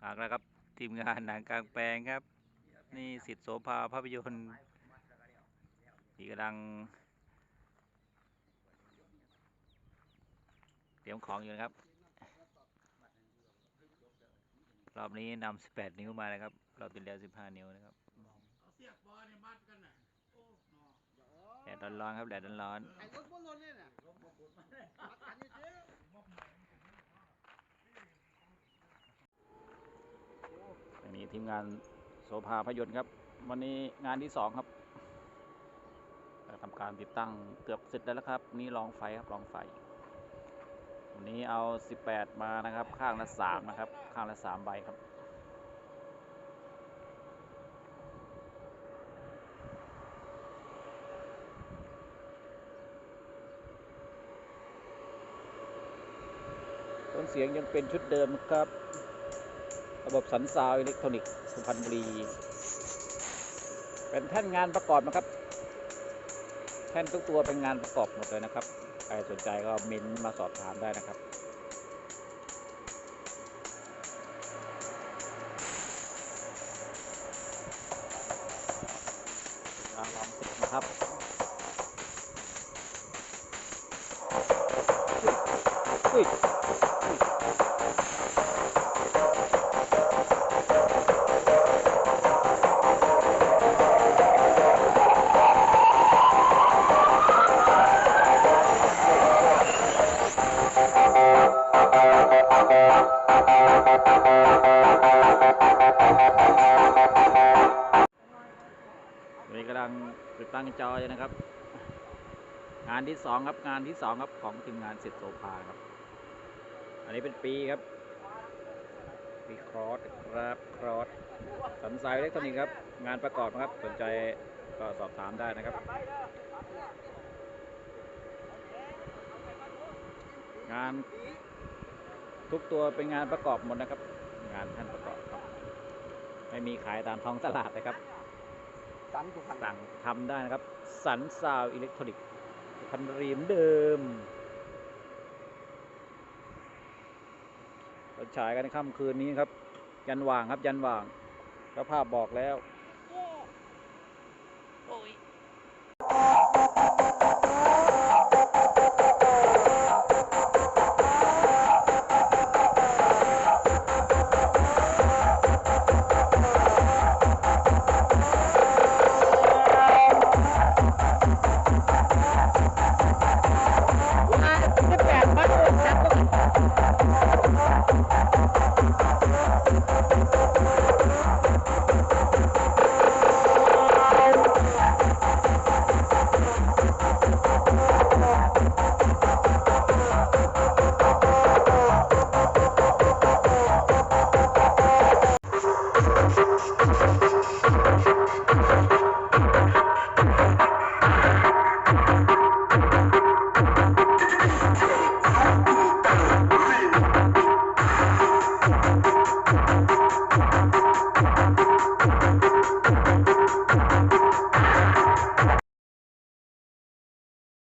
ฝากแล้วครับ ทีมงานหนังกลางแปลงครับ นี่สิทธิโสภาภาพยนตร์ที่กำลัง เตรียมของอยู่นะครับ รอบนี้นำ18นิ้วมานะครับ รอบที่แล้ว15นิ้วนะครับแดดร้อนๆครับแดดร้อนไอ้รถบนรถเนี่ยน่ะมัดกันนี่เจ้ ๆอันนี้ ทีมงานโสภาพยนต์ครับ วันนี้งานที่สองครับทำการติดตั้งเกือบเสร็จแล้วครับ นี่รองไฟครับรองไฟ วันนี้เอา 18 มานะครับ ข้างละ3นะครับ ข้างละ3ใบครับต้นเสียงยังเป็นชุดเดิมครับ ระบบสันซาวอิเล็กทรอนิกส์สุพรรณบุรี เป็นแท่นงานประกอบนะครับ แท่นทุกตัวเป็นงานประกอบหมดเลยนะครับ ใครสนใจก็เม้นมาสอบถามได้นะครับ ลองเสร็จนะครับอุ้ ติดตั้งจออยู่นะครับ งานที่สองครับงานที่สองครับของทีมงานเสร็จโซฟาครับ อันนี้เป็นปีครับปีครอสครับครอสสันสายอิเล็กทรอนิกส์ครับ งานประกอบนะครับ สนใจก็สอบถามได้นะครับ งานทุกตัวเป็นงานประกอบหมดนะครับ งานท่านประกอบครับ ไม่มีขายตามท้องตลาดนะครับ สันสุพรรณสั่งทำได้นะครับ สันซาวอิเล็กทรอนิกส์พันรีมเดิมเราฉายกันในค่ำคืนนี้ครับ ยันว่างครับยันว่างเจ้าภาพบอกแล้ว